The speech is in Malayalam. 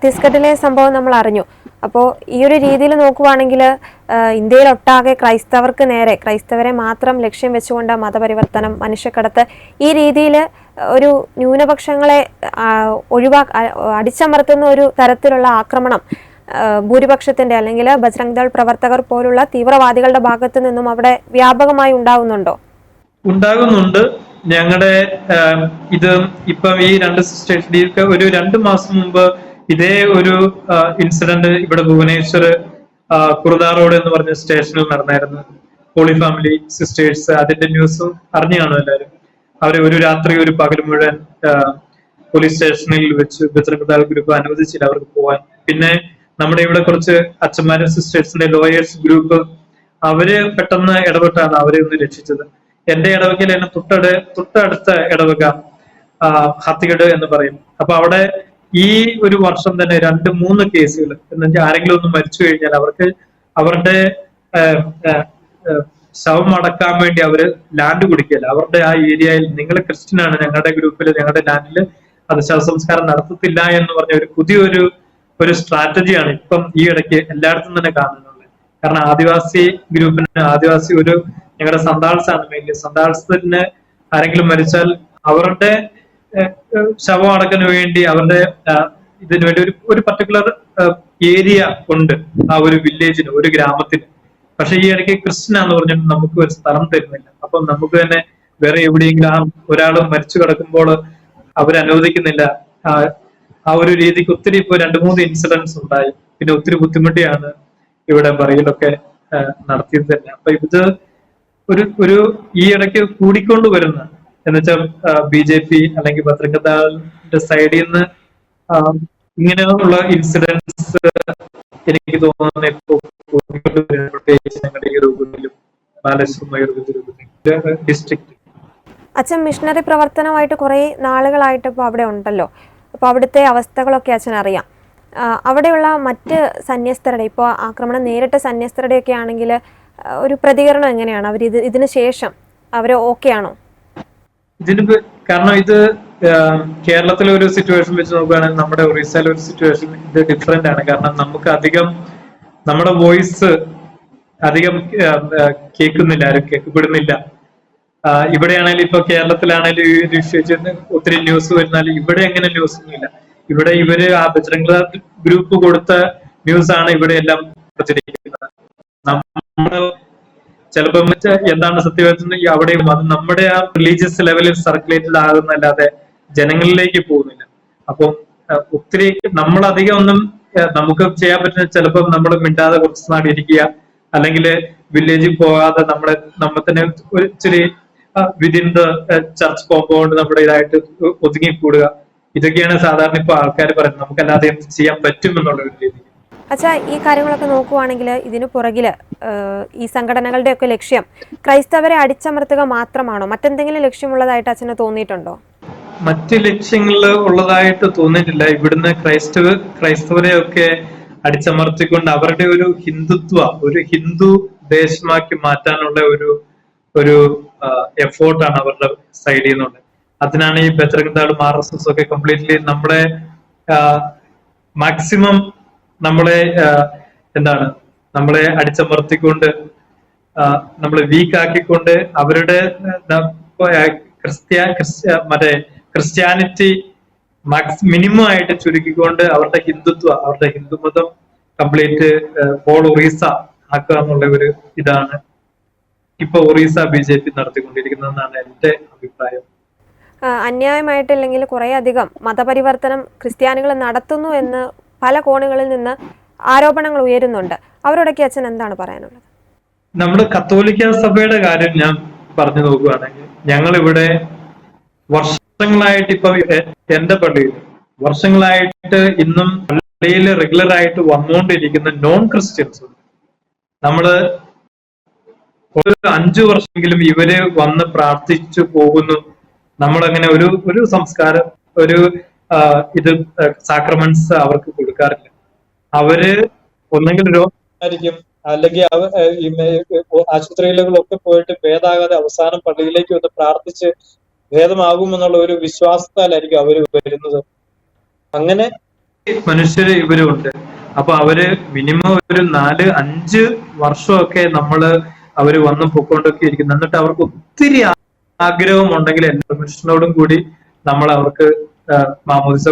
ഛത്തീസ്ഗഡിലെ സംഭവം നമ്മൾ അറിഞ്ഞു. അപ്പോൾ ഈ ഒരു രീതിയിൽ നോക്കുവാണെങ്കിൽ ഇന്ത്യയിലൊട്ടാകെ ക്രൈസ്തവർക്ക് നേരെ ക്രൈസ്തവരെ മാത്രം ലക്ഷ്യം വെച്ചുകൊണ്ട് മതപരിവർത്തനം മനുഷ്യക്കടത്ത് ഈ രീതിയിൽ ഒരു ന്യൂനപക്ഷങ്ങളെ ഒഴിവാ അടിച്ചമർത്തുന്ന ഒരു തരത്തിലുള്ള ആക്രമണം ഭൂരിപക്ഷത്തിന്റെ അല്ലെങ്കിൽ ബജ്രംഗ് ദൾ പ്രവർത്തകർ പോലുള്ള തീവ്രവാദികളുടെ ഭാഗത്തു നിന്നും അവിടെ വ്യാപകമായി ഉണ്ടാകുന്നുണ്ടോ ഉണ്ടാകുന്നുണ്ട്. ഞങ്ങളുടെ ഇത് ഇപ്പം ഈ രണ്ട് സിസ്റ്റേഴ്സിലേക്ക് ഒരു രണ്ട് മാസം മുമ്പ് ഇതേ ഒരു ഇൻസിഡന്റ് ഇവിടെ ഭുവനേശ്വർ കുറുദാ റോഡ് എന്ന് പറഞ്ഞ സ്റ്റേഷനിൽ നടന്നായിരുന്നു. ഹോളി ഫാമിലി സിസ്റ്റേഴ്സ് അതിന്റെ ന്യൂസും അറിഞ്ഞാണ് എല്ലാവരും? അവരെ ഒരു രാത്രി ഒരു പകൽ മുഴുവൻ പോലീസ് സ്റ്റേഷനിൽ വെച്ച് ബജ്രംഗദാൾ ഗ്രൂപ്പ് അനുവദിച്ചില്ല അവർക്ക് പോവാൻ. പിന്നെ നമ്മുടെ ഇവിടെ കുറച്ച് അച്ഛന്മാരും സിസ്റ്റേഴ്സിന്റെ ലോയേഴ്സ് ഗ്രൂപ്പ് അവർ പെട്ടെന്ന് ഇടപെട്ടാണ് അവരെ ഒന്ന് രക്ഷിച്ചത്. എന്റെ ഇടവകയിൽ എന്നെ തൊട്ടട് തൊട്ടടുത്ത ഇടവക ഹത്തികട് എന്ന് പറയും. അപ്പൊ അവിടെ ഈ ഒരു വർഷം തന്നെ രണ്ട് മൂന്ന് കേസുകൾ എന്നുവെച്ചാൽ ആരെങ്കിലും ഒന്ന് മരിച്ചു കഴിഞ്ഞാൽ അവർക്ക് അവരുടെ ശവം അടക്കാൻ വേണ്ടി അവർ ലാൻഡ് കുടിക്കില്ല അവരുടെ ആ ഏരിയയിൽ നിങ്ങൾ ക്രിസ്ത്യൻ ആണ് ഞങ്ങളുടെ ഗ്രൂപ്പിൽ ഞങ്ങളുടെ ലാൻഡിൽ അത് ശവസംസ്കാരം നടത്തത്തില്ല എന്ന് പറഞ്ഞ ഒരു പുതിയൊരു ഒരു സ്ട്രാറ്റജിയാണ് ഇപ്പം ഈ ഇടയ്ക്ക് എല്ലായിടത്തും തന്നെ കാണുന്നുള്ളത് കാരണം ആദിവാസി ഗ്രൂപ്പിന് ആദിവാസി ഒരു ഞങ്ങളുടെ സന്താൾസാണ് മെയിൻലി സന്താൾസിന് ആരെങ്കിലും മരിച്ചാൽ അവരുടെ ഏഹ്, ഏഹ്, ശവം അടക്കിന് വേണ്ടി അവരുടെ ഇതിനു വേണ്ടി ഒരു ഒരു പർട്ടിക്കുലർ ഏരിയ ഉണ്ട് ആ ഒരു വില്ലേജിന് ഒരു ഗ്രാമത്തിന്. പക്ഷെ ഈ ഇടയ്ക്ക് കൃഷ്ണ എന്ന് പറഞ്ഞിട്ട് നമുക്ക് ഒരു സ്ഥലം തരുന്നില്ല. അപ്പം നമുക്ക് തന്നെ വേറെ എവിടെയെങ്കിലും ആ ഒരാൾ മരിച്ചു കിടക്കുമ്പോൾ അവരനുവദിക്കുന്നില്ല ആ ഒരു രീതിക്ക് ഒത്തിരി ഇപ്പൊ രണ്ട് മൂന്ന് ഇൻസിഡൻസ് ഉണ്ടായി. പിന്നെ ഒത്തിരി ബുദ്ധിമുട്ടിയാണ് ഇവിടെ പറയലൊക്കെ നടത്തിയത് തന്നെ. അപ്പൊ ഇത് ഒരു ഒരു ഈ ഇടയ്ക്ക് കൂടിക്കൊണ്ട് വരുന്ന എന്നുവെച്ചാൽ ബി ജെ പി അല്ലെങ്കിൽ ഭദ്രകദാളിന്റെ സൈഡിൽ നിന്ന് ഇങ്ങനെയുള്ള ഇൻസിഡൻസ് എനിക്ക് തോന്നുന്നു ഇപ്പൊ കൂടിക്കൊണ്ട് പ്രത്യേകിച്ച് ഞങ്ങളുടെ ഈ രൂപത്തിലും അച്ഛൻ മിഷണറി പ്രവർത്തനമായിട്ട് കുറേ നാളുകളായിട്ട് ഇപ്പോൾ അവിടെ ഉണ്ടല്ലോ. അപ്പോൾ അവിടുത്തെ അവസ്ഥകളൊക്കെ അച്ഛൻ അറിയാം. അവിടെയുള്ള മറ്റ് സന്യസ്തരുടെ ഇപ്പോൾ ആക്രമണം നേരിട്ട സന്യസ്തരുടെയൊക്കെ ആണെങ്കിൽ ഒരു പ്രതികരണം എങ്ങനെയാണ്? അവർ ഇത് ഇതിന് ശേഷം അവർ ഓക്കെ ആണോ? ഇതിന് കാരണം ഇത് കേരളത്തിലെ ഒരു സിറ്റുവേഷൻ വെച്ച് നോക്കുകയാണെങ്കിൽ നമ്മുടെ ഒറീസയിലെ ഒരു സിറ്റുവേഷൻ ഇത് ഡിഫറെന്റ് ആണ്. കാരണം നമുക്ക് അധികം നമ്മുടെ വോയിസ് അധികം കേൾക്കുന്നില്ല ആരും കേൾക്കപ്പെടുന്നില്ല. ഇവിടെയാണെങ്കിലും ഇപ്പൊ കേരളത്തിലാണെങ്കിലും ഈ ഒരു ഇഷ്യൂ ഒത്തിരി ന്യൂസ് വരുന്നാലും ഇവിടെ എങ്ങനെ ന്യൂസ് ഒന്നുമില്ല. ഇവിടെ ഇവർ ആ ബജറംഗ് ഗ്രൂപ്പ് കൊടുത്ത ന്യൂസ് ആണ് ഇവിടെ എല്ലാം പ്രചരിക്കുന്നത്. നമ്മൾ ചിലപ്പോ എന്താണ് സത്യവാചന അവിടെയും അത് നമ്മുടെ ആ റിലീജിയസ് ലെവലിൽ സർക്കുലേറ്റഡ് ആകുന്നല്ലാതെ ജനങ്ങളിലേക്ക് പോകുന്നില്ല. അപ്പം ഒത്തിരി നമ്മളധികം ഒന്നും നമുക്ക് ചെയ്യാൻ പറ്റുന്ന ചിലപ്പം നമ്മൾ മിണ്ടാതെ കുറച്ച് നാട് ഇരിക്കുക അല്ലെങ്കിൽ വില്ലേജിൽ പോകാതെ നമ്മളെ നമ്മൾ തന്നെ ഒരു ഇച്ചിരി വിതിൻ ദ ചർച്ച് കോമ്പൗണ്ട് നമ്മുടെ ഇതായിട്ട് ഒതുങ്ങി കൂടുക ഇതൊക്കെയാണ് സാധാരണ ഇപ്പൊ ആൾക്കാർ പറയുന്നത്. നമുക്കല്ലാതെ അല്ലാതെ ചെയ്യാൻ പറ്റും എന്നുള്ള ഒരു രീതി. അച്ഛാ ഈ കാര്യങ്ങളൊക്കെ നോക്കുവാണെങ്കിൽ ഇതിനു പുറകിൽ ഈ സംഘടനകളുടെയൊക്കെ ലക്ഷ്യം ക്രൈസ്തവരെ അടിച്ചമർത്തുക മാത്രമാണോ? മറ്റെന്തെങ്കിലും ലക്ഷ്യമുള്ളതായിട്ട് അച്ഛന് തോന്നിയിട്ടുണ്ടോ? മറ്റ് ലക്ഷ്യങ്ങൾ ഉള്ളതായിട്ട് തോന്നിയിട്ടില്ല. ഇവിടുന്ന് ക്രൈസ്തവ ക്രൈസ്തവരെയൊക്കെ അടിച്ചമർത്തിക്കൊണ്ട് അവരുടെ ഒരു ഹിന്ദുത്വ ഒരു ഹിന്ദു ദേശമാക്കി മാറ്റാനുള്ള ഒരു ഒരു എഫോർട്ടാണ് അവരുടെ സൈഡിൽ നിന്നുള്ളത്. അതിനാണ് ഈ ബദ്രഗന്ധാളും ആർ എസ് എസ് ഒക്കെ കംപ്ലീറ്റ്ലി നമ്മുടെ മാക്സിമം നമ്മളെ എന്താണ് നമ്മളെ അടിച്ചമർത്തിക്കൊണ്ട് നമ്മളെ വീക്കാക്കിക്കൊണ്ട് അവരുടെ ക്രിസ്ത്യ മറ്റേ ക്രിസ്ത്യാനിറ്റി മാക്സ് മിനിമം ആയിട്ട് ചുരുക്കിക്കൊണ്ട് അവരുടെ ഹിന്ദുത്വ അവരുടെ ഹിന്ദുമതം കംപ്ലീറ്റ് പോൾ ഒറീസ ആക്കുക എന്നുള്ള ഒരു ഇതാണ് ഇപ്പൊ ഒറീസ ബി ജെ പി നടത്തിക്കൊണ്ടിരിക്കുന്നതെന്നാണ് എന്റെ അഭിപ്രായം. അന്യായമായിട്ടില്ലെങ്കിൽ കുറേ അധികം മതപരിവർത്തനം ക്രിസ്ത്യാനികൾ നടത്തുന്നു എന്ന് പല കോണുകളിൽ നിന്ന് ആരോപണങ്ങൾ ഉയരുന്നുണ്ട്. അവരോടൊക്കെ അച്ഛൻ എന്താണ് പറയാനുള്ളത്? നമ്മുടെ കത്തോലിക്ക സഭയുടെ കാര്യം ഞാൻ പറഞ്ഞു നോക്കുകയാണെങ്കിൽ ഞങ്ങൾ ഇവിടെ വർഷങ്ങളായിട്ട് ഇപ്പൊ എന്റെ പള്ളിയിൽ വർഷങ്ങളായിട്ട് ഇന്നും പള്ളിയിൽ റെഗുലർ ആയിട്ട് വന്നുകൊണ്ടിരിക്കുന്ന നോൺ ക്രിസ്ത്യൻസ് നമ്മൾ ഒരു അഞ്ചു വർഷമെങ്കിലും ഇവർ വന്ന് പ്രാർത്ഥിച്ചു പോകുന്നു. നമ്മളങ്ങനെ ഒരു ഒരു സംസ്കാരം ഒരു ഇത് സാക്രമെന്റ്സ് അവർക്ക് കൊടുക്കാറില്ല. അവർ ഒന്നെങ്കിൽ രോഗമായിരിക്കും അല്ലെങ്കിൽ ആശുപത്രികളിലൊക്കെ പോയിട്ട് ഭേദാകാതെ അവസാനം പള്ളിയിലേക്ക് വന്ന് പ്രാർത്ഥിച്ച് ഭേദമാകുമെന്നുള്ള ഒരു വിശ്വാസത്താലായിരിക്കും അവർ വരുന്നത്. അങ്ങനെ മനുഷ്യര് ഇവരുണ്ട്. അപ്പൊ അവർ മിനിമം ഒരു നാല് അഞ്ച് വർഷമൊക്കെ നമ്മൾ അവർ വന്ന് പൊക്കോണ്ടൊക്കെ ഇരിക്കുന്നു. എന്നിട്ട് അവർക്ക് ഒത്തിരി ആഗ്രഹം ഉണ്ടെങ്കിൽ എല്ലാ മനുഷ്യനോടും കൂടി നമ്മൾ അവർക്ക് మా ముదిస